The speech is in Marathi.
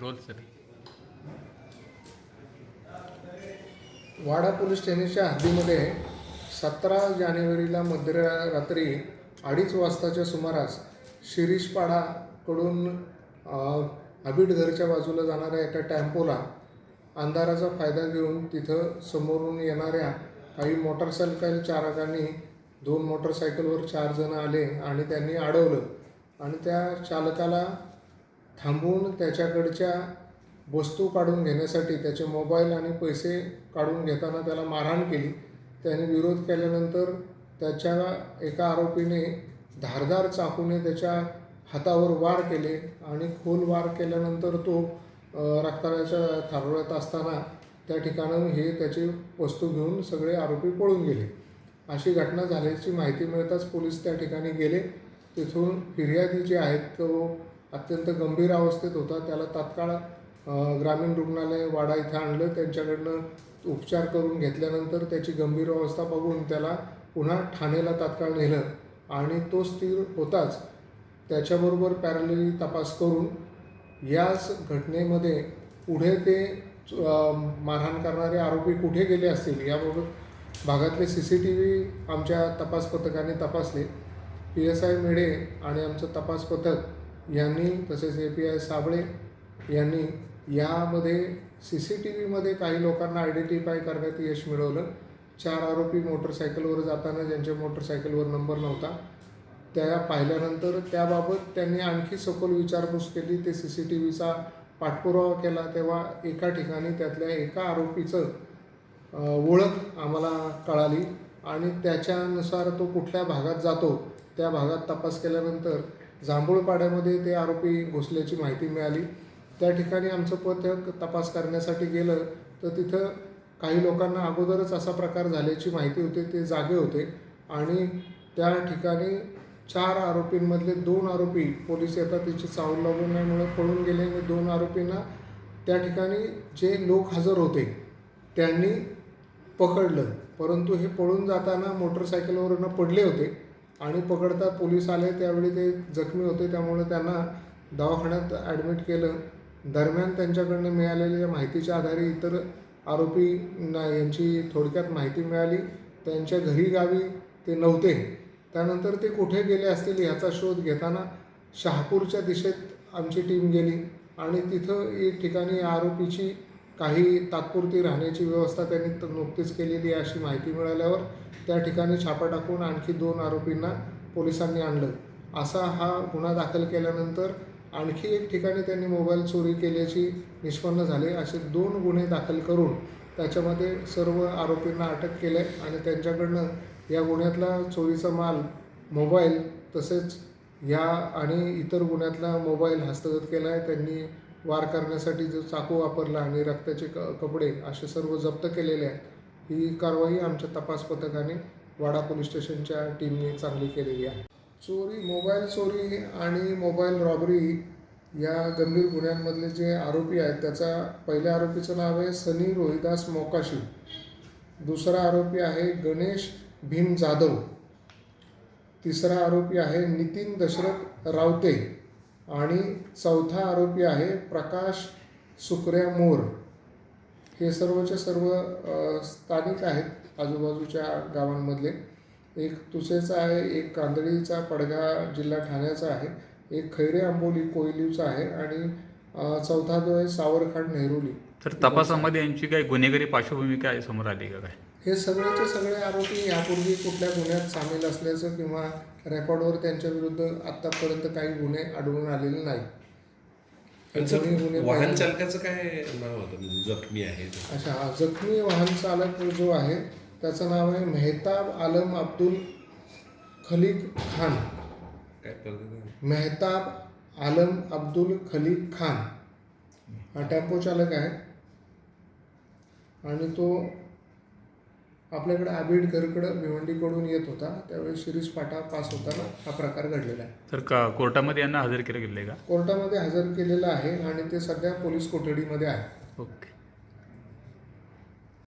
Role sir. वाडा पोलीस स्टेशनच्या हद्दीमध्ये सतरा जानेवारीला मध्यरात्री अडीच वाजताच्या सुमारास शिरीषपाडाकडून अ, घरच्या बाजूला जाणाऱ्या एका टॅम्पोला अंधाराचा फायदा घेऊन तिथं समोरून येणाऱ्या काही मोटरसायकल चालकांनी दोन मोटरसायकलवर चार जण आले आणि त्यांनी अडवलं. आणि त्या चालकाला थांबून त्याच्याकडच्या वस्तू काढून घेण्यासाठी त्याचे मोबाईल आणि पैसे काढून घेताना त्याला मारहाण केली. त्याने विरोध केल्यानंतर त्याच्या एका आरोपीने धारदार चाकूने त्याच्या हातावर वार केले आणि खोल वार केल्यानंतर तो अ, रक्ताच्या थारोळ्यात असताना त्या ठिकाणाहून हे त्याची वस्तू घेऊन सगळे आरोपी पळून गेले. अशी घटना झाल्याची माहिती मिळताच पोलीस त्या ठिकाणी गेले. तिथून फिर्यादी जे आहेत तो अत्यंत गंभीर अवस्थेत होता. त्याला तात्काळ ग्रामीण रुग्णालय वाडा इथं आणलं. त्यांच्याकडनं उपचार करून घेतल्यानंतर त्याची गंभीर अवस्था बघून त्याला पुन्हा ठाणेला तात्काळ नेलं. आणि तो स्थिर होताच. त्याच्याबरोबर पॅरलली तपास करून याच घटनेमध्ये पुढे ते मारहाण करणारे आरोपी कुठे गेले असतील याबाबत भागातले सी सी टी व्ही आमच्या तपास पथकाने तपासले. पी एस आय मेडे आणि आमचं तपास पथक यांनी तसेच ए पी आय साबळे यांनी यामध्ये सी सी टी व्हीमध्ये काही लोकांना आयडेंटिफाय करण्यात यश मिळवलं. चार आरोपी मोटरसायकलवर जाताना ज्यांच्या मोटरसायकलवर नंबर नव्हता. त्या पाहिल्यानंतर त्याबाबत त्यांनी आणखी सखोल विचारपूस केली. ते सी सी टी व्हीचा पाठपुरावा केला. तेव्हा एका ठिकाणी त्यातल्या एका आरोपीचं ओळख आम्हाला कळाली आणि त्याच्यानुसार तो कुठल्या भागात जातो त्या भागात तपास केल्यानंतर जांभूळपाड्यामध्ये ते आरोपी घुसल्याची माहिती मिळाली. त्या ठिकाणी आमचं पथक तपास करण्यासाठी गेलं तर तिथं काही लोकांना अगोदरच असा प्रकार झाल्याची माहिती होती ते जागे होते. आणि त्या ठिकाणी चार आरोपींमधले दोन आरोपी पोलीस येतात त्याची चावल लागून नयेमुळे पळून गेले. आणि दोन आरोपींना त्या ठिकाणी जे लोक हजर होते त्यांनी पकडलं. परंतु हे पळून जाताना मोटरसायकलवरनं पडले होते. आणि पकडता पोलीस आले त्यावेळी ते जखमी होते त्यामुळे त्यांना दवाखान्यात ॲडमिट केलं. दरम्यान त्यांच्याकडनं मिळालेल्या माहितीच्या आधारे इतर आरोपी यांची थोडक्यात माहिती मिळाली. त्यांच्या घरी गावी ते नव्हते. त्यानंतर ते कुठे गेले असतील याचा शोध घेताना शहापूरच्या दिशेत आमची टीम गेली आणि तिथं एक ठिकाणी आरोपीची काही तात्पुरती राहण्याची व्यवस्था त्यांनी नुकतीच केलेली आहे अशी माहिती मिळाल्यावर त्या ठिकाणी छापा टाकून आणखी दोन आरोपींना पोलिसांनी आणलं. असा हा गुन्हा दाखल केल्यानंतर आणखी एक ठिकाणी त्यांनी मोबाईल चोरी केल्याची निष्पन्न झाले. असे दोन गुन्हे दाखल करून त्याच्यामध्ये सर्व आरोपींना अटक केलं आहे आणि त्यांच्याकडनं या गुन्ह्यातला चोरीचा माल मोबाईल तसेच या आणि इतर गुन्ह्यातला मोबाईल हस्तगत केला आहे. त्यांनी वार करण्यासाठी जो चाकू वापरला आणि रक्ताचे क कपडे असे सर्व जप्त केलेले आहेत ही कारवाई आमच्या तपास पथकाने वाडा पोलीस स्टेशनच्या टीमने चांगली केलेली आहे. चोरी मोबाईल चोरी आणि मोबाईल रॉबरी या गंभीर गुन्ह्यांमधले जे आरोपी आहेत त्याचा पहिल्या आरोपीचं नाव आहे सनी रोहिदास मोकाशी. दुसरा आरोपी आहे गणेश भीम जाधव. तिसरा आरोपी आहे नितीन दशरथ रावते. आणि चौथा आरोपी आहे प्रकाश सुकऱ्या मोर. हे सर्वचे सर्व स्थानिक आहेत आजूबाजूच्या गावांमधले. एक तुसेचा आहे एक कांदळीचा पडगा जिल्हा ठाण्याचा आहे एक खैरे आंबोली कोयलीचा आहे आणि चौथा जो आहे सावरखाड नेहरूली. तर तपासामध्ये यांची काही गुन्हेगारी पार्श्वभूमी काय समोर आली का काय? हे सगळेचे सगळे आरोपी यापूर्वी कुठल्या गुन्ह्यात सामील असल्याचं किंवा रेकॉर्डवर त्यांच्या विरुद्ध आतापर्यंत काही गुन्हे आढळून आलेले नाही. वाहन चालकाचं काय नाव होतं? म्हणजे जखमी आहे? अच्छा हा जखमी वाहन चालक जो आहे त्याचं नाव आहे मेहताब आलम अब्दुल खलीक खान. मेहताब आलम अब्दुल खलीक खान. हा टेम्पो चालक आहे. आणि तो आपल्याकडे आबिड घरकडं भिवंडीकडून येत होता. त्यावेळी शिरीष फाटा पास होताना हा प्रकार घडलेला आहे. तर का कोर्टामध्ये यांना हजर केलं गेलं का? कोर्टामध्ये हजर केलेला आहे आणि ते सध्या पोलीस कोठडीमध्ये आहे. ओके.